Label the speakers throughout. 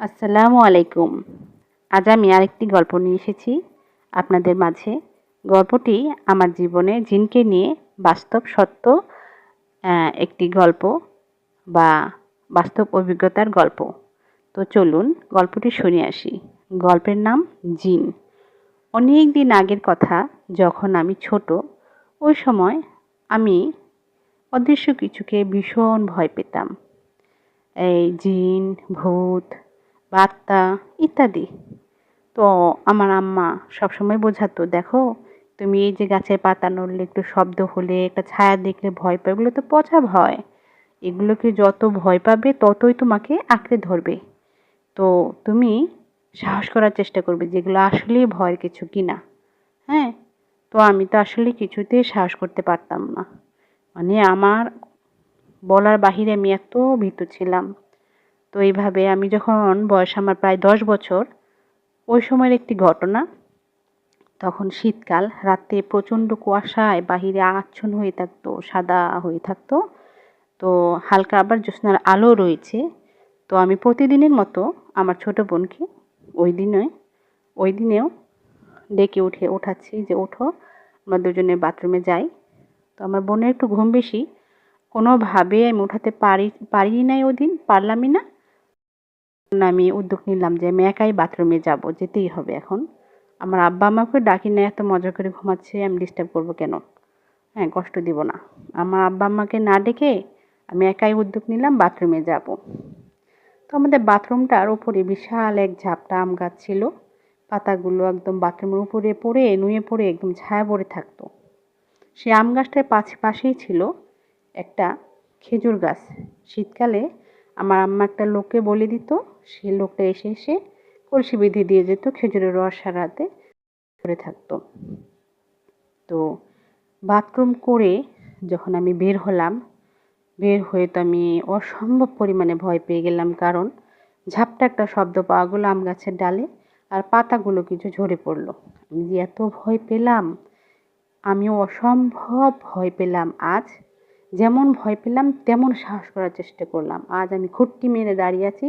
Speaker 1: আসসালামু আলাইকুম। আজ আমি আরেকটি গল্প নিয়ে এসেছি আপনাদের মাঝে। গল্পটি আমার জীবনে জিনকে নিয়ে বাস্তব সত্য একটি গল্প বা বাস্তব অভিজ্ঞতার গল্প। তো চলুন গল্পটি শুনে আসি। গল্পের নাম জিন। অনেক দিন আগের কথা, যখন আমি ছোট, ওই সময় আমি অদৃশ্য কিছুকে ভীষণ ভয় পেতাম। এই জিন, ভূত বার্তা ইত্যাদি। তো আমার আম্মা সবসময় বোঝাতো, দেখো, তুমি এই যে গাছের পাতা নড়লে, একটু শব্দ হলে, একটা ছায়া দেখলে ভয় পায়, এগুলো তো পচা ভয়। এগুলোকে যত ভয় পাবে, ততই তোমাকে আঁকড়ে ধরবে। তো তুমি সাহস করার চেষ্টা করবে যেগুলো আসলেই ভয়ের কিছু কিনা হ্যাঁ তো আমি তো আসলে কিছুতেই সাহস করতে পারতাম না। মানে আমার বলার বাহিরে আমি এত ভীত ছিলাম। তো এইভাবে আমি যখন বয়স আমার প্রায় দশ বছর, ওই সময়ের একটি ঘটনা। তখন শীতকাল, রাতে প্রচণ্ড কুয়াশায় বাহিরে আচ্ছন্ন হয়ে থাকতো, সাদা হয়ে থাকতো। তো হালকা আবার জ্যোৎস্নার আলো রয়েছে। তো আমি প্রতিদিনের মতো আমার ছোট বোনকে ওই দিনে, ওই দিনেও ডেকে উঠে ওঠাচ্ছি যে, ওঠো, আমরা দুজনে বাথরুমে যাই। তো আমার বোনের একটু ঘুম বেশি। কোনোভাবে আমি উঠাতে পারি পারি নাই ওদিন পারলামই না। আমি উদ্যোগ নিলাম যে আমি একাই বাথরুমে যাব, যেতেই হবে এখন। আমার আব্বা আমাকে ডাকি না, এত মজা করে ঘুমাচ্ছে, আমি ডিস্টার্ব করব কেন? হ্যাঁ কষ্ট দিব না। আমার আব্বা আমাকে না ডেকে আমি একাই উদ্যোগ নিলাম বাথরুমে যাব। তো আমাদের বাথরুমটার উপরে বিশাল এক ঝাপটা আম গাছ ছিল। পাতাগুলো একদম বাথরুমের উপরে পড়ে, নুয়ে পড়ে, একদম ছায়া পড়ে থাকতো। সেই আম গাছটার পাশে পাশেই ছিল একটা খেজুর গাছ। শীতকালে আমার আম্মা একটা লোককে বলে দিত সেই লোকটা এসে এসে কলসি বেঁধে দিয়ে যেত, খেজুরের রস সারাতে করে থাকতো। তো বাথরুম করে যখন আমি বের হলাম, বের হয়ে তো আমি অসম্ভব পরিমাণে ভয় পেয়ে গেলাম, কারণ ঝাপটা একটা শব্দ পাওয়া গেলো আম গাছের ডালে আর পাতাগুলো কিছু ঝরে পড়ল। আমি যে এত ভয় পেলাম, আমিও অসম্ভব ভয় পেলাম। আজ যেমন ভয় পেলাম, তেমন সাহস করার চেষ্টা করলাম। আজ আমি খুঁটটি মেরে দাঁড়িয়ে আছি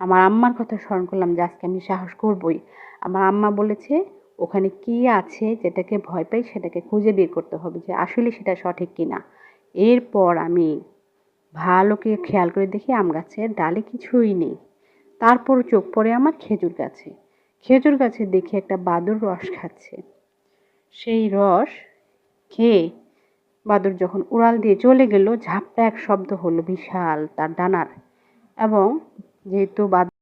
Speaker 1: আমার আম্মার কথা স্মরণ করলাম যে আজকে আমি সাহস করবই। আমার আম্মা বলেছে, ওখানে কি আছে যেটাকে ভয় পাই সেটাকে খুঁজে বের করতে হবে যে আসলে সেটা সঠিক কি না এরপর আমি ভালো করে খেয়াল করে দেখি আম গাছের ডালে কিছুই নেই। তারপর চোখ পড়ে আমার খেজুর গাছে। খেজুর গাছে দেখি একটা বাদুর রস খাচ্ছে। সেই রস খেয়ে বাদুর যখন উড়াল দিয়ে চলে গেল, ঝাপটা এক শব্দ হলো, বিশাল তার ডানার। এবং যেহেতু বাদুর